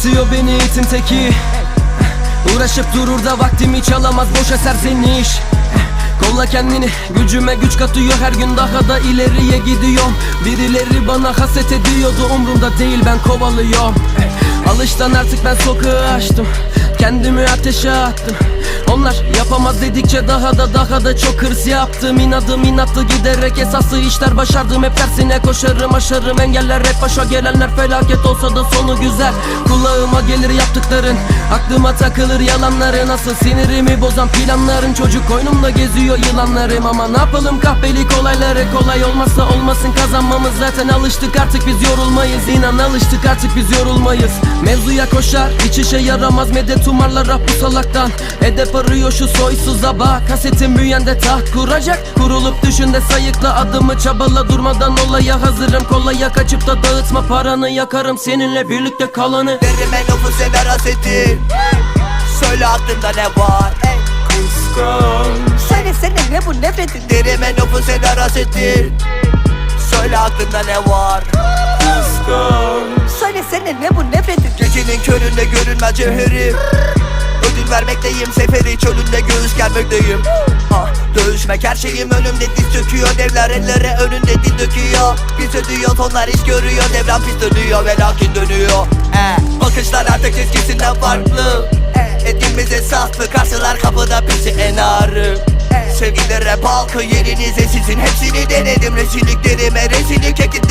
Anlatıyor beni itin teki. Uğraşıp durur da vaktimi çalamaz boş eser senin iş. Kolla kendini gücüme güç katıyor her gün daha da ileriye gidiyorum. Birileri bana haset ediyordu umrumda değil ben kovalıyorum. Alıştan artık ben sokağı açtım Kendimi ateşe attım Onlar yapamaz dedikçe daha da daha da çok hırs yaptım. İnadım inattı giderek esaslı işler başardım. Hep tersine koşarım aşarım engeller. Hep başa gelenler Felaket olsa da sonu güzel. Kulağıma gelir yaptıkların Aklıma takılır yalanları Nasıl sinirimi bozan planların Çocuk koynumda geziyor yılanlarım. Ama ne yapalım kahpelik olayları Kolay olmazsa olmasın. Kazanmamız Zaten alıştık artık biz yorulmayız. İnan alıştık artık biz yorulmayız. Mevzuya koşar hiç işe yaramaz. Medet umarlar rap bu salaktan. Edep arıyor şu soysuza bak. Kasetin büyüyende taht kuracak. Kurulup düşünde sayıkla adımı çabala. Durmadan olaya hazırım. Kolaya kaçıp da dağıtma paranı. Yakarım seninle birlikte kalanı. Derime nüfus eder hasetin Söyle aklında ne var? Söylesene ne bu nefretin Derime nüfus eder hasetin Söyle aklında ne var? Söylesene ne bu nefretin Gecenin köründe görünmez cevherim Vermekteyim. Seferi çölünde göğüs germekteyim. Ah, Dövüşmek her şeyim. Önümde diz çöküyor Devler ellere önünde dil döküyor. Biz ödüyor. Tonlar iş görüyor. Devran pis dönüyor ve lakin dönüyor. Eh, Bakışlar artık eskisinden farklı. Eh, Etimiz esaslı karşılar kapıda bizi en ağrı. Sevgili rap halkı yerinize. Sizin hepsini denedim. Rezilliklerime rezillik ekittin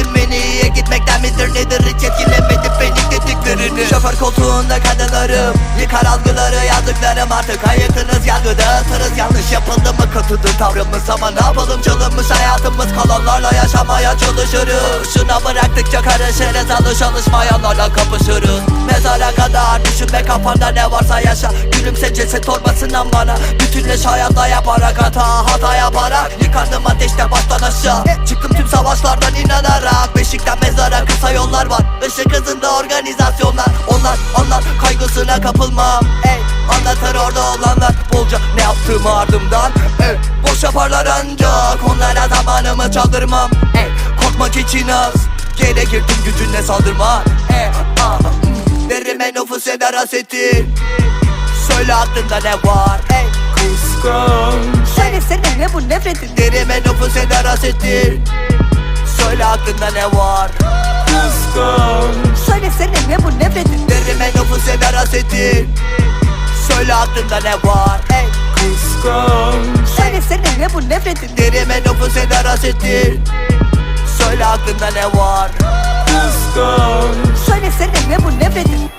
Şoför koltuğunda kadınlarım. Yıkar algıları yazdıklarım artık hayatınız yargı dağıtırız Yanlış yapıldı mı? Kötüdür tavrımız ama ne yapalım? Çalınmış hayatımız Kalanlarla yaşamaya çalışırız. Şuna bıraktıkça karışırız alış alışmayanlarla kapışırız. Mezara kadar düşünme kafanda ne varsa yaşa. Gülümse ceset torbasından bana. Bütünleş hayatta yaparak hata Hata yaparak. Yıkandım ateşte baştan aşağı. Çıktım tüm savaşlardan inanarak. Beşikten mezara kısa yollar var. Işık hızında organizasyonlar Onlar onlar kapılmam. Ey anlatır orada olanlar. Bolca ne yaptığımı ardımdan. Ey boş yaparlar ancak Onlara zamanımı çaldırmam. Ey korkmak için az. Gerekir tüm gücünle saldırma. Ey ah. Derime nüfus eder hasetin Söyle aklında ne var? Ey Söylesene ne bu nefretin? Derime nüfus eder hasetin Söyle aklında ne var? Söylesene ne bu nefretin çok sever hasetin Söyle aklında ne var? Ey Kıskanç. Söylesene ne bu nefretin? Derime nüfus eder hasetin Söyle aklında ne var? Kıskanç. Söylesene ne bu nefretin?